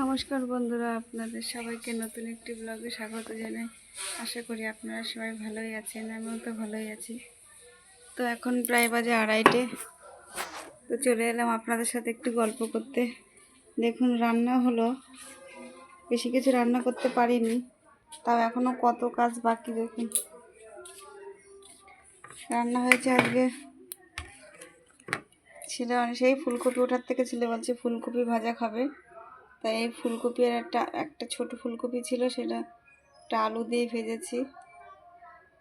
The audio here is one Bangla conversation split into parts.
নমস্কার বন্ধুরা, আপনাদের সবাইকে নতুন একটি ব্লগে স্বাগত জানাই। আশা করি আপনারা সবাই ভালোই আছেন, আমিও তো ভালোই আছি। তো এখন প্রায় বাজে আড়াইটে। তো চলে এলাম আপনাদের সাথে একটু গল্প করতে। দেখুন, রান্না হলো। বেশি কিছু রান্না করতে পারিনি, তাও এখনও কত কাজ বাকি দেখুন। রান্না হয়েছে আজকে। ছেলে, সেই ফুলকপি ওঠার থেকে ছেলে, বলছে ফুলকপি ভাজা খাবে। তাই এই ফুলকপি আর একটা একটা ছোট ফুলকপি ছিল সেটা একটা আলু দিয়ে ভেজেছি,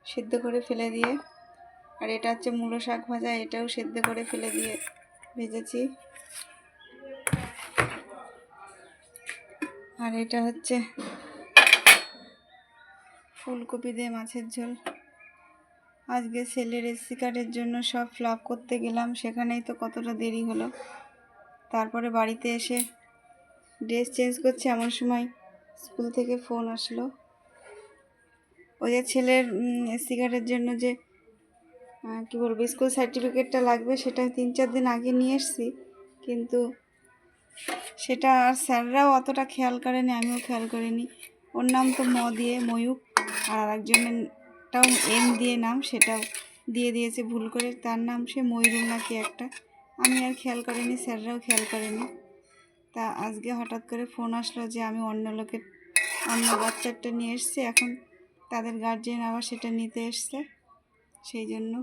সেদ্ধ করে ফেলে দিয়ে। আর এটা হচ্ছে মূলো শাক ভাজা, এটাও সেদ্ধ করে ফেলে দিয়ে ভেজেছি। আর এটা হচ্ছে ফুলকপি দিয়ে মাছের ঝোল। আজকে ছেলের এসি কার্ডের জন্য সব ফ্লাপ করতে গেলাম, সেখানেই তো কতটা দেরি হলো। তারপরে বাড়িতে এসে ড্রেস চেঞ্জ করছে এমন সময় স্কুল থেকে ফোন আসলো। ওই যে ছেলের এসি কার্ডের জন্য যে কী বলব স্কুল সার্টিফিকেটটা লাগবে সেটা তিন চার দিন আগে নিয়ে এসেছি। কিন্তু সেটা আর স্যাররাও অতটা খেয়াল করেনি, আমিও খেয়াল করিনি। ওর নাম তো ম দিয়ে, ময়ূক। আর আরেকজনেরটাও এম দিয়ে নাম, সেটাও দিয়ে দিয়েছে ভুল করে। তার নাম সে ময়ূরুল নাকি একটা। আমি আর খেয়াল করিনি, স্যাররাও খেয়াল করেনি। তা আজকে হঠাৎ করে ফোন আসলো যে আমি অন্য লোকের, অন্য বাচ্চারটা নিয়ে এসছি, এখন তাদের গার্জেন আবার সেটা নিতে এসছে। সেই জন্য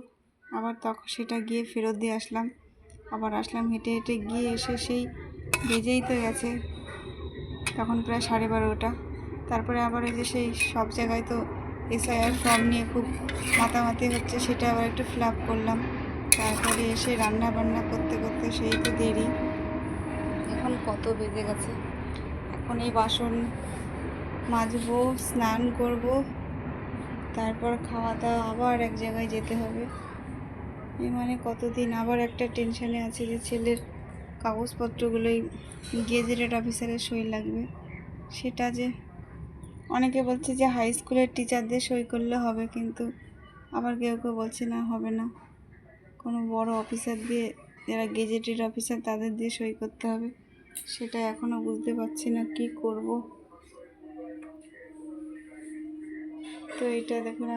আবার তখন সেটা গিয়ে ফেরত দিয়ে আসলাম। আবার আসলাম, হেঁটে হেঁটে গিয়ে এসে সেই বেজেই তো গেছে, তখন প্রায় সাড়ে বারোটা। তারপরে আবার ওই যে সেই সব জায়গায় তো এসআইআর ফর্ম নিয়ে খুব মাতামাতি হচ্ছে, সেটা আবার একটু ফিল করলাম। তারপরে এসে রান্না বান্না করতে করতে সেই তো দেরি। এখন কত বেজে গেছে? এখন এই বাসন মাজবো, স্নান করব, তারপর খাওয়া দাওয়া আবার এক জায়গায় যেতে হবে। এই মানে কতদিন আবার একটা টেনশানে আছে যে ছেলের কাগজপত্রগুলোই গেজেটেড অফিসারের সই লাগবে। সেটা যে অনেকে বলছে যে হাই স্কুলের টিচারদের সই করলে হবে, কিন্তু আবার কেউ কেউ বলছে না, হবে না। কোনো বড় অফিসার দিয়ে, যারা গেজেটেড অফিসার, তাদের দিয়ে সই করতে হবে। সেটা এখনও বুঝতে পারছি না কি করব। তো এটা দেখুন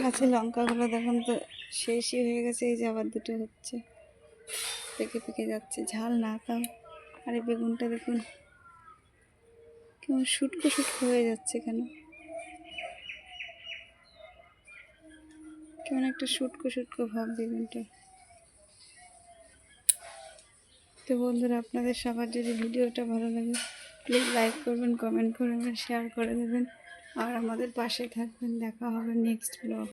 গাছের লঙ্কাগুলো দেখুন তো শেষই হয়ে গেছে, এই যে আবার দুটো হচ্ছে। পেকে পেকে যাচ্ছে, ঝাল না, তাও। আর এই বেগুনটা দেখুন। কেমন শুটকো শুটকো হয়ে যাচ্ছে কেন? কেমন একটা শুটকো শুটকো ভাব বেগুনটা তো বন্ধুরা, আপনাদের সবার যদি ভিডিওটা ভালো লাগে প্লিজ লাইক করবেন কমেন্ট করবেন শেয়ার করে দেবেন। আর আমাদের পাশে থাকবেন। দেখা হবে নেক্সট ব্লগ